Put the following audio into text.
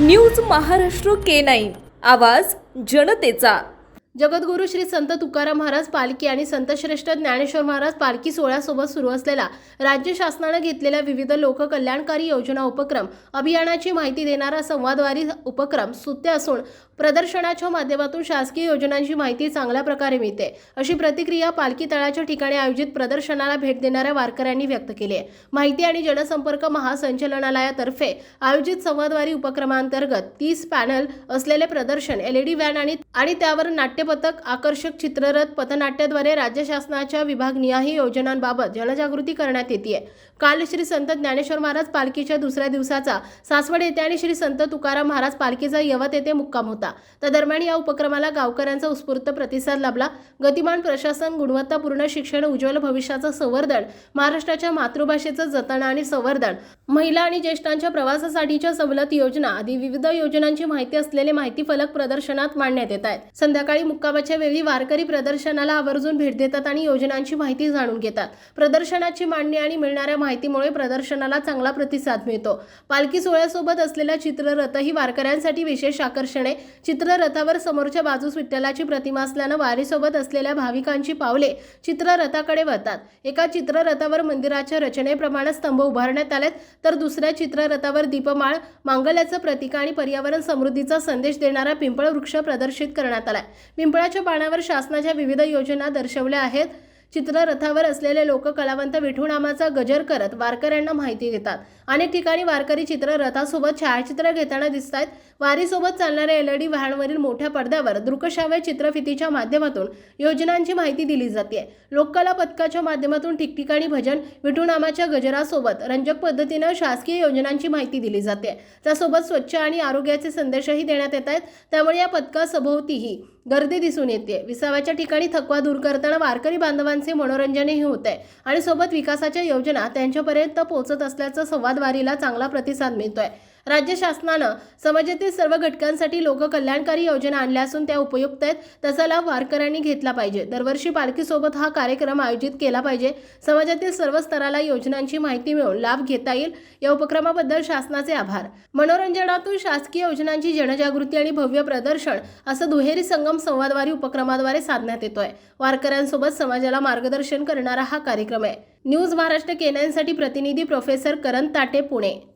News Maharashtra K nine. आवाज जनतेचा. जगद्गुरू श्री संत तुकाराम महाराज पालखी आणि संतश्रेष्ठ ज्ञानेश्वर महाराज पालखी सोहळ्यासोबत सुरू असलेला राज्य शासनानं घेतलेल्या विविध लोककल्याणकारी योजना उपक्रम अभियानाची माहिती देणारा संवादवारी उपक्रम सुत्य असून प्रदर्शनाच्या माध्यमातून शासकीय योजनांची माहिती चांगल्या प्रकारे मिळते. अशी प्रतिक्रिया पालखी तळाच्या ठिकाणी आयोजित प्रदर्शनाला भेट देणाऱ्या वारकऱ्यांनी व्यक्त केली आहे. माहिती आणि जनसंपर्क महासंचालनालयातर्फे आयोजित संवादवारी उपक्रमांतर्गत तीस पॅनल असलेले प्रदर्शन एलईडी व्हॅन आणि आणि त्यावर नाट्यपथक आकर्षक चित्ररथ पथनाट्याद्वारे राज्य शासनाच्या विभागनिहाय योजनांबाबत जनजागृती करण्यात येते काल श्री संत ज्ञानेश्वर महाराज पालखीच्या दुसऱ्या दिवसाचा सासवड येथे आणि श्री संत तुकाराम महाराज पालखीचा यवत येथे मुक्काम होता. त्या दरम्यान या उपक्रमाला गावकऱ्यांचा उत्स्फूर्त प्रतिसाद लाभला. गतिमान प्रशासन गुणवत्तापूर्ण शिक्षण उज्ज्वल भविष्याचं संवर्धन महाराष्ट्राच्या मातृभाषेचं जतन आणि संवर्धन महिला आणि ज्येष्ठांच्या प्रवासासाठीच्या सवलत योजना आदी विविध योजनांची माहिती असलेले माहिती फलक प्रदर्शनात मांडण्यात येत आहेत. संध्याकाळी मुक्कामाच्या वेळी वारकरी प्रदर्शनाला आवर्जून भेट देतात आणि योजनांची माहिती जाणून घेतात. प्रदर्शनाची मांडणी आणि मिळणाऱ्या माहितीमुळे प्रदर्शनाला चांगला प्रतिसाद मिळतो. पालखी सोहळ्यासोबत असलेला चित्ररथ ही वारकऱ्यांसाठी विशेष आकर्षण आहे. चित्ररथावर समोरच्या बाजूस विठ्ठलाची प्रतिमा असल्यानं वारीसोबत असलेल्या भाविकांची पावले चित्ररथाकडे वळतात. एका चित्ररथावर मंदिराच्या रचनेप्रमाणे स्तंभ उभारण्यात आलेत. तर दुसऱ्या चित्ररथावर दीपमाळ मांगल्याचं प्रतीक आणि पर्यावरण समृद्धीचा संदेश देणारा पिंपळ वृक्ष प्रदर्शित करण्यात आलाय. पिंपळाच्या पानावर शासनाच्या विविध योजना दर्शवल्या आहेत. चित्ररथावर असलेले लोक कलावंत विठूनामाचा गजर करत वारकऱ्यांना माहिती देतात अनेक ठिकाणी वारकरी चित्ररथासोबत छायाचित्र घेताना दिसत आहेत वारीसोबत चालणाऱ्या एलईडी व्हॅनवरील मोठ्या पडद्यावर दृकश्राव्य चित्रफितीच्या माध्यमातून योजनांची माहिती दिली जाते लोककला पथकाच्या माध्यमातून ठिकठिकाणी भजन विठूनामाच्या गजरासोबत रंजक पद्धतीनं शासकीय योजनांची माहिती दिली जाते त्यासोबत स्वच्छ आणि आरोग्याचे संदेशही देण्यात येत आहेत त्यामुळे या पथकासभोवतीही गर्दी दिसून येते. विसाव्याच्या ठिकाणी थकवा दूर करताना वारकरी बांधवांचे मनोरंजनही होत आहे आणि सोबत विकासाच्या योजना त्यांच्यापर्यंत पोहोचत असल्याचं संवादवारीला चांगला प्रतिसाद मिळतोय. राज्य शासनानं समाजातील सर्व घटकांसाठी लोककल्याणकारी योजना आणल्या असून त्या उपयुक्त आहेत. त्याचा लाभ वारकऱ्यांनी घेतला पाहिजे. दरवर्षी पालखीसोबत हा कार्यक्रम आयोजित केला पाहिजे. समाजातील सर्व स्तराला योजनांची माहिती मिळून लाभ घेता येईल. या उपक्रमाबद्दल शासनाचे आभार. मनोरंजनातून शासकीय योजनांची जनजागृती आणि भव्य प्रदर्शन असं दुहेरी संगम संवादवारी उपक्रमाद्वारे साधण्यात येतोय. वारकऱ्यांसोबत समाजाला मार्गदर्शन करणारा हा कार्यक्रम आहे. न्यूज महाराष्ट्र केनॅनसाठी प्रतिनिधी प्रोफेसर करण ताटे पुणे.